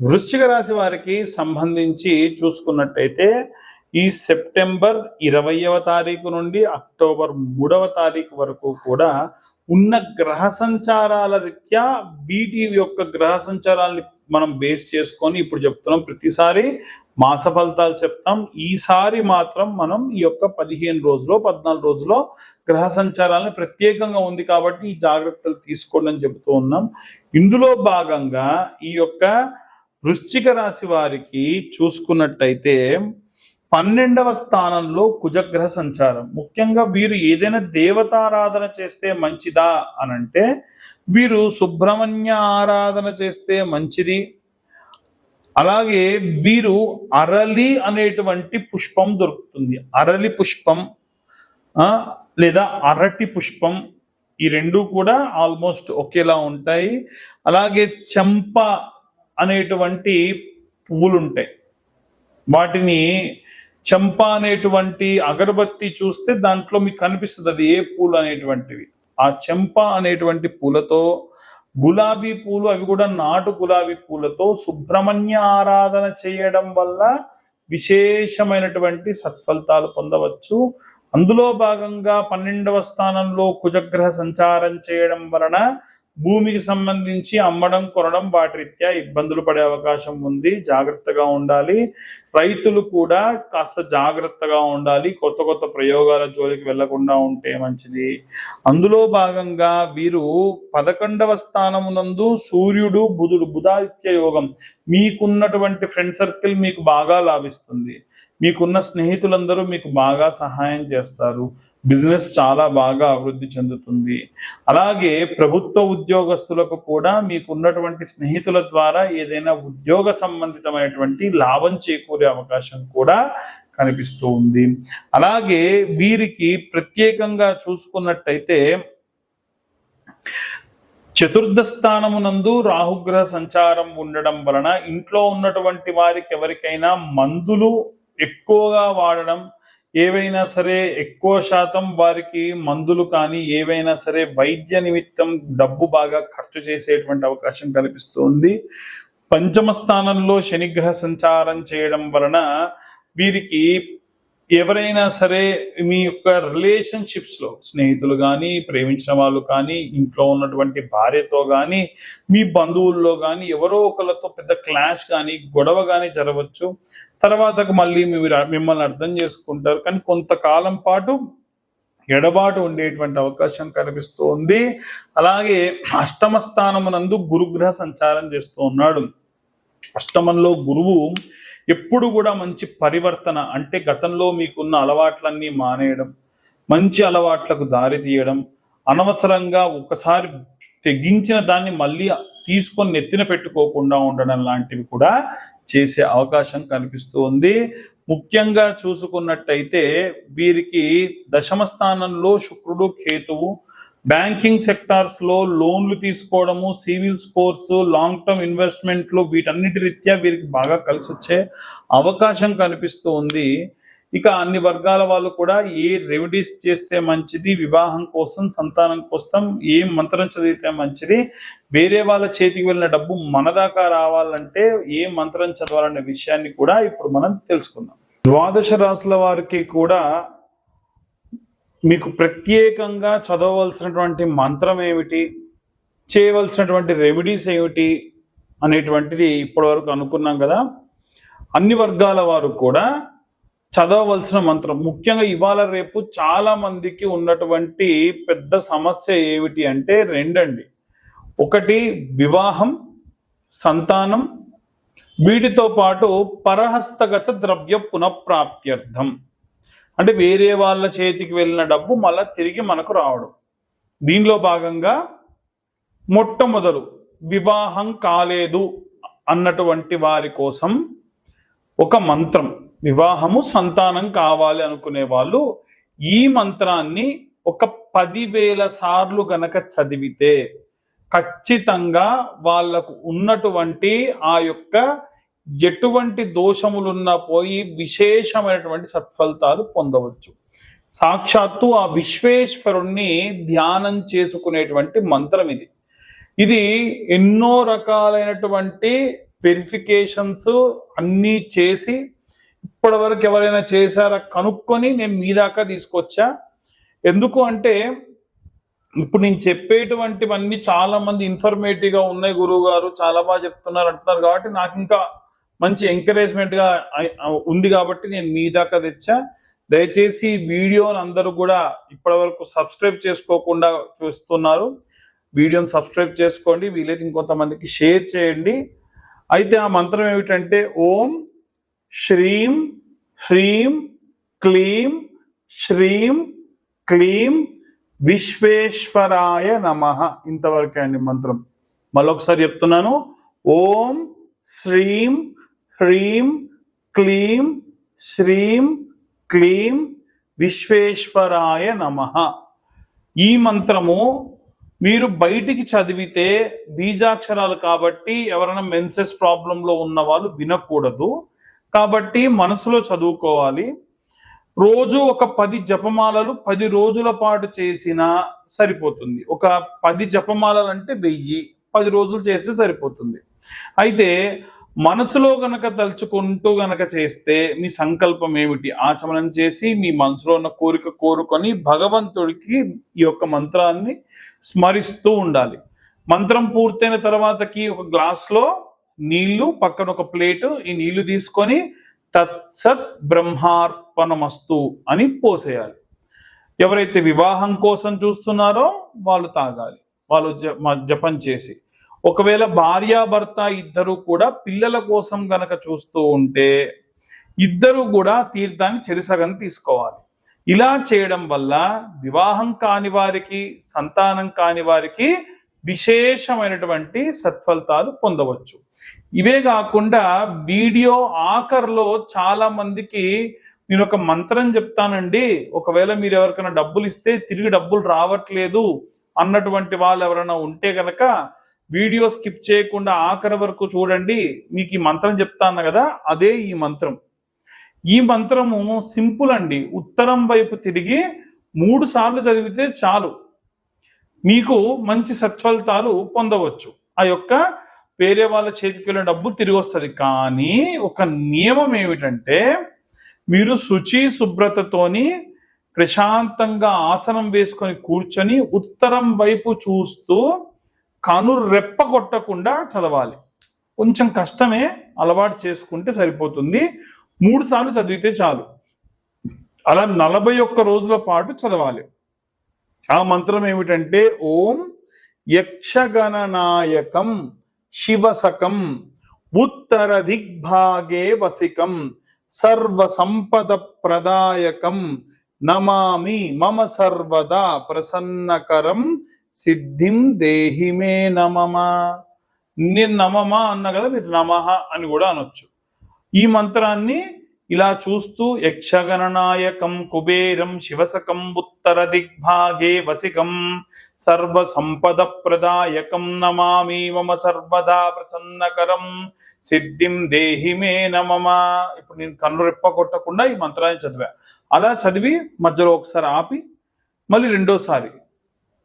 వృశ్చిక రాశి వారికి సంబంధించి చూసుకున్నట్టయితే ఈ సెప్టెంబర్ ఇరవయవ తారీఖు నుండి అక్టోబర్ మూడవ తారీఖు వరకు కూడా ఉన్న గ్రహ సంచారాల రీత్యా వీటి యొక్క గ్రహ సంచారాలని మనం బేస్ చేసుకొని ఇప్పుడు చెప్తున్నాం. ప్రతిసారి మాస ఫలితాలు చెప్తాం. ఈసారి మాత్రం మనం ఈ యొక్క పదిహేను రోజులో పద్నాలుగు రోజులో గ్రహ సంచారాలను ప్రత్యేకంగా ఉంది కాబట్టి ఈ జాగ్రత్తలు తీసుకోండి అని చెబుతూ ఉన్నాం. ఇందులో భాగంగా ఈ యొక్క వృశ్చిక రాశి వారికి చూసుకున్నట్టయితే పన్నెండవ స్థానంలో కుజగ్రహ సంచారం. ముఖ్యంగా వీరు ఏదైనా దేవతారాధన చేస్తే మంచిదా అనంటే వీరు సుబ్రహ్మణ్య ఆరాధన చేస్తే మంచిది. అలాగే వీరు అరలి అనేటువంటి పుష్పం దొరుకుతుంది. అరలి పుష్పం లేదా అరటి పుష్పం ఈ రెండు కూడా ఆల్మోస్ట్ ఒకేలా ఉంటాయి. అలాగే చెంప అనేటువంటి పువ్వులు ఉంటాయి వాటిని చెంప అనేటువంటి అగరబత్తి చూస్తే దాంట్లో మీకు కనిపిస్తుంది అది ఏ పూలు అనేటువంటివి. ఆ చెంప అనేటువంటి పూలతో గులాబీ పూలు అవి కూడా నాటు గులాబీ పూలతో సుబ్రహ్మణ్య ఆరాధన చేయడం వల్ల విశేషమైనటువంటి సత్ఫలితాలు పొందవచ్చు. అందులో భాగంగా పన్నెండవ స్థానంలో కుజగ్రహ సంచారం చేయడం వలన భూమికి సంబంధించి అమ్మడం కొనడం వాటి రీత్యా ఇబ్బందులు పడే అవకాశం ఉంది. జాగ్రత్తగా ఉండాలి. రైతులు కూడా కాస్త జాగ్రత్తగా ఉండాలి. కొత్త కొత్త ప్రయోగాల జోలికి వెళ్ళకుండా ఉంటే మంచిది. అందులో భాగంగా వీరు పదకొండవ స్థానమునందు సూర్యుడు బుధుడు బుధాదిత్య యోగం మీకున్నటువంటి ఫ్రెండ్ సర్కిల్ మీకు బాగా లాభిస్తుంది. మీకున్న స్నేహితులందరూ మీకు బాగా సహాయం చేస్తారు. బిజినెస్ చాలా బాగా అభివృద్ధి చెందుతుంది. అలాగే ప్రభుత్వ ఉద్యోగస్తులకు కూడా మీకున్నటువంటి స్నేహితుల ద్వారా ఏదైనా ఉద్యోగ సంబంధితమైనటువంటి లాభం చేకూరే అవకాశం కూడా కనిపిస్తూ ఉంది. అలాగే వీరికి ప్రత్యేకంగా చూసుకున్నట్టయితే చతుర్థ స్థానమునందు రాహుగ్రహ సంచారం ఉండడం వలన ఇంట్లో ఉన్నటువంటి వారికి ఎవరికైనా మందులు ఎక్కువగా వాడడం ఏవైనా సరే ఎక్కువ శాతం వారికి మందులు కానీ ఏవైనా సరే వైద్య నిమిత్తం డబ్బు బాగా ఖర్చు చేసేటువంటి అవకాశం కనిపిస్తుంది పంచమ స్థానంలో శనిగ్రహ సంచారం చేయడం వలన వీరికి ఎవరైనా సరే మీ యొక్క రిలేషన్షిప్స్లో స్నేహితులు కానీ ప్రేమించిన వాళ్ళు కానీ ఇంట్లో ఉన్నటువంటి భార్యతో కానీ మీ బంధువుల్లో కానీ ఎవరో ఒకరితో పెద్ద క్లాష్ కానీ గొడవ కానీ జరగవచ్చు. తర్వాత మళ్ళీ మీరు మిమ్మల్ని అర్థం చేసుకుంటారు. కానీ కొంతకాలం పాటు ఎడబాటు ఉండేటువంటి అవకాశం కనిపిస్తూ ఉంది అలాగే అష్టమ స్థానమునందు గురుగ్రహ సంచారం చేస్తూ ఉన్నాడు. అష్టమంలో గురువు ఎప్పుడు కూడా మంచి పరివర్తన అంటే గతంలో మీకున్న అలవాట్లన్నీ మానేయడం మంచి అలవాట్లకు దారి తీయడం అనవసరంగా ఒకసారి తెగించిన దాన్ని మళ్ళీ తీసుకొని నెత్తిన పెట్టుకోకుండా ఉండడం లాంటివి కూడా చేసే అవకాశం కనిపిస్తూ ఉంది ముఖ్యంగా చూసుకున్నట్టయితే వీరికి దశమ స్థానంలో శుక్రుడు కేతువు బ్యాంకింగ్ సెక్టార్స్లో లోన్లు తీసుకోవడము సివిల్ స్కోర్స్ లాంగ్ టర్మ్ ఇన్వెస్ట్మెంట్లు వీటన్నిటి రీత్యా వీరికి బాగా కలిసి వచ్చే అవకాశం కనిపిస్తూ ఉంది ఇక అన్ని వర్గాల వాళ్ళు కూడా ఏ రెమెడీస్ చేస్తే మంచిది వివాహం కోసం సంతానం కోసం ఏ మంత్రం చదివితే మంచిది వేరే వాళ్ళ చేతికి వెళ్ళిన డబ్బు మన దాకా రావాలంటే ఏ మంత్రం చదవాలనే విషయాన్ని కూడా ఇప్పుడు మనం తెలుసుకుందాం. ద్వాదశ రాసుల వారికి కూడా మీకు ప్రత్యేకంగా చదవవలసినటువంటి మంత్రం ఏమిటి చేయవలసినటువంటి రెమెడీస్ ఏమిటి అనేటువంటిది ఇప్పటివరకు అనుకున్నాం కదా. అన్ని వర్గాల వారు కూడా చదవవలసిన మంత్రం. ముఖ్యంగా ఇవాళ రేపు చాలా మందికి ఉన్నటువంటి పెద్ద సమస్య ఏమిటి అంటే రెండండి. ఒకటి వివాహం సంతానం వీటితో పాటు పరహస్తగత ద్రవ్య పునఃప్రాప్త్యర్థం. అంటే వేరే వాళ్ళ చేతికి వెళ్ళిన డబ్బు మళ్ళా తిరిగి మనకు రావడం. దీనిలో భాగంగా మొట్టమొదలు వివాహం కాలేదు అన్నటువంటి వారి కోసం ఒక మంత్రం. వివాహము సంతానం కావాలి అనుకునే వాళ్ళు ఈ మంత్రాన్ని ఒక పదివేల సార్లు గనక చదివితే ఖచ్చితంగా వాళ్ళకు ఉన్నటువంటి ఆ యొక్క ఎటువంటి దోషములున్నా పోయి విశేషమైనటువంటి సత్ఫలితాలు పొందవచ్చు. సాక్షాత్తు ఆ విశ్వేశ్వరుణ్ణి ధ్యానం చేసుకునేటువంటి మంత్రం ఇది. ఇది ఎన్నో రకాలైనటువంటి వెరిఫికేషన్స్ అన్నీ చేసి ఇప్పటి వరకు ఎవరైనా చేశారా కనుక్కొని నేను మీ దాకా తీసుకొచ్చా? ఎందుకు అంటే ఇప్పుడు నేను చెప్పేటువంటివన్నీ చాలా మంది ఇన్ఫర్మేటివ్గా ఉన్నాయి గురువు గారు చాలా బాగా చెప్తున్నారు అంటున్నారు కాబట్టి నాకు ఇంకా మంచి ఎంకరేజ్మెంట్గా ఉంది కాబట్టి నేను మీ దాకా తెచ్చా. దయచేసి వీడియోని అందరూ కూడా ఇప్పటి వరకు సబ్స్క్రైబ్ చేసుకోకుండా చూస్తున్నారు. వీడియోని సబ్స్క్రైబ్ చేసుకోండి వీలైతే ఇంకొంతమందికి షేర్ చేయండి. అయితే ఆ మంత్రం ఏమిటంటే ఓం శ్రీం హ్రీం క్లీం శ్రీం క్లీం విశ్వేశ్వరాయ నమ. ఇంతవరకే అండి మంత్రం. మళ్ళొకసారి చెప్తున్నాను. ఓం శ్రీం హ్రీం క్లీం శ్రీం క్లీం విశ్వేశ్వరాయ నమ. ఈ మంత్రము మీరు బయటికి చదివితే బీజాక్షరాలు కాబట్టి ఎవరైనా మెన్సెస్ ప్రాబ్లంలో ఉన్న వాళ్ళు వినకూడదు. కాబట్టి మనసులో చదువుకోవాలి. రోజు ఒక పది జపమాలలు పది రోజుల పాటు చేసినా సరిపోతుంది. ఒక పది జపమాలలు అంటే వెయ్యి పది రోజులు చేస్తే సరిపోతుంది. అయితే మనసులో గనక తలుచుకుంటూ గనక చేస్తే మీ సంకల్పం ఏమిటి? ఆచమనం చేసి మీ మనసులో ఉన్న కోరిక కోరుకొని భగవంతుడికి ఈ యొక్క మంత్రాన్ని స్మరిస్తూ ఉండాలి. మంత్రం పూర్తయిన తర్వాతకి ఒక గ్లాస్లో నీళ్ళు పక్కన ఒక ప్లేటు ఈ నీళ్ళు తీసుకొని తత్సత్ బ్రహ్మార్పణమస్తు అని పోసేయాలి. ఎవరైతే వివాహం కోసం చూస్తున్నారో వాళ్ళు తాగాలి. వాళ్ళు జ- మ- జపం చేసి. ఒకవేళ భార్యాభర్త ఇద్దరు కూడా పిల్లల కోసం గనక చూస్తూ ఉంటే ఇద్దరు కూడా తీర్థాన్ని చెరిసగం తీసుకోవాలి. ఇలా చేయడం వల్ల వివాహం కాని వారికి సంతానం కాని వారికి విశేషమైనటువంటి సత్ఫలితాలు పొందవచ్చు. ఇవే కాకుండా వీడియో ఆఖర్లో చాలా మందికి నేను ఒక మంత్రం చెప్తానండి. ఒకవేళ మీరు ఎవరికైనా డబ్బులు ఇస్తే తిరిగి డబ్బులు రావట్లేదు అన్నటువంటి వాళ్ళు ఎవరైనా ఉంటే కనుక వీడియో స్కిప్ చేయకుండా ఆఖరి వరకు చూడండి. మీకు ఈ మంత్రం చెప్తాను కదా అదే ఈ మంత్రం. ఈ మంత్రము సింపుల్ అండి. ఉత్తరం వైపు తిరిగి మూడు సార్లు చదివితే చాలు. మీకు మంచి సత్ఫలితాలు పొందవచ్చు. ఆ యొక్క వేరే వాళ్ళ చేతికి వెళ్ళిన డబ్బు తిరిగి వస్తుంది. కానీ ఒక నియమం ఏమిటంటే మీరు శుచి శుభ్రతతోని ప్రశాంతంగా ఆసనం వేసుకొని కూర్చొని ఉత్తరం వైపు చూస్తూ కను రెప్ప కొట్టకుండా చదవాలి. కొంచెం కష్టమే అలవాటు చేసుకుంటే సరిపోతుంది. మూడు సార్లు చదివితే చాలు. అలా నలభై ఒక్క రోజుల పాటు చదవాలి. ఆ మంత్రం ఏమిటంటే ఓం యక్షగణనాయకం శివసకం ఉత్తర దిగ్భాగే వసికం సర్వ సంపద ప్రదాయకం నమామి మమ సర్వదా ప్రసన్నకరం సిద్ధిం దేహి మే నమమా నేను నమమా అన్న కదా మీరు నమః అని కూడా అనొచ్చు. ఈ మంత్రాన్ని ఇలా చూస్తూ యక్షగణనాయకం కుబేరం శివసకం ఉత్తర దిగ్భాగే వసికం సర్వ సంపద ప్రదాయకం నమామి మమ సర్వదా ప్రసన్నకరం సిద్ధిం దేహి మే నమమా ఇప్పుడు నేను కన్ను రెప్ప కొట్టకుండా ఈ మంత్రాన్ని చదివా. అలా చదివి మధ్యలో ఒకసారి ఆపి మళ్ళీ రెండోసారి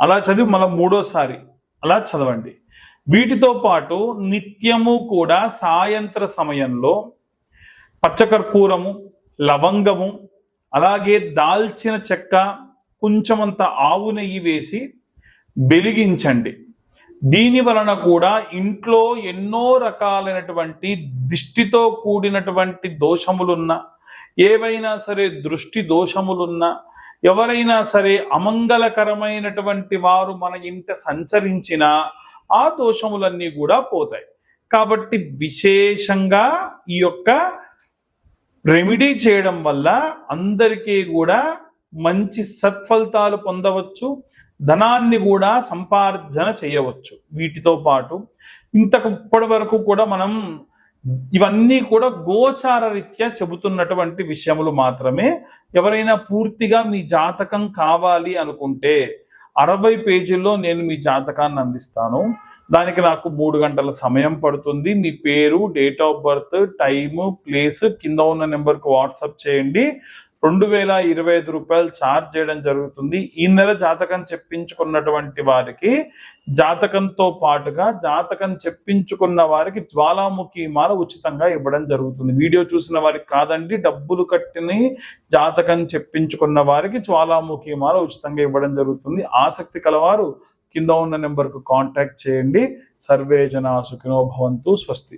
అలా చదివి మళ్ళీ మూడోసారి అలా చదవండి. వీటితో పాటు నిత్యము కూడా సాయంత్ర సమయంలో పచ్చకర్పూరము లవంగము అలాగే దాల్చిన చెక్క కొంచెమంత ఆవు నెయ్యి వేసి వెలిగించండి. దీని వలన కూడా ఇంట్లో ఎన్నో రకాలైనటువంటి దిష్టితో కూడినటువంటి దోషములున్నా ఏవైనా సరే దృష్టి దోషములున్నా ఎవరైనా సరే అమంగళకరమైనటువంటి వారు మన ఇంట సంచరించినా ఆ దోషములన్నీ కూడా పోతాయి. కాబట్టి విశేషంగా ఈ యొక్క రెమెడీ చేయడం వల్ల అందరికీ కూడా మంచి సత్ఫలితాలు పొందవచ్చు. ధనాన్ని కూడా సంపార్జన చేయవచ్చు. వీటితో పాటు ఇంతకు ఇప్పటి వరకు కూడా మనం ఇవన్నీ కూడా గోచార రీత్యా చెబుతున్నటువంటి విషయములు మాత్రమే. ఎవరైనా పూర్తిగా మీ జాతకం కావాలి అనుకుంటే అరవై పేజీల్లో నేను మీ జాతకాన్ని అందిస్తాను. దానికి నాకు మూడు గంటల సమయం పడుతుంది. మీ పేరు date of birth time place కింద ఉన్న నెంబర్కి వాట్సాప్ చేయండి. రెండు వేల ఇరవై ఐదు రూపాయలు ఛార్జ్ చేయడం జరుగుతుంది. ఈ నెల జాతకం చెప్పించుకున్నటువంటి వారికి జాతకంతో పాటుగా జాతకం చెప్పించుకున్న వారికి జ్వాలాముఖి మాల ఉచితంగా ఇవ్వడం జరుగుతుంది. వీడియో చూసిన వారికి కాదండి డబ్బులు కట్టిని జాతకం చెప్పించుకున్న వారికి జ్వాలాముఖి మాల ఉచితంగా ఇవ్వడం జరుగుతుంది. ఆసక్తి కలవారు కింద ఉన్న నెంబర్కు కాంటాక్ట్ చేయండి. సర్వే జనా సుఖినో భవంతు స్వస్తి.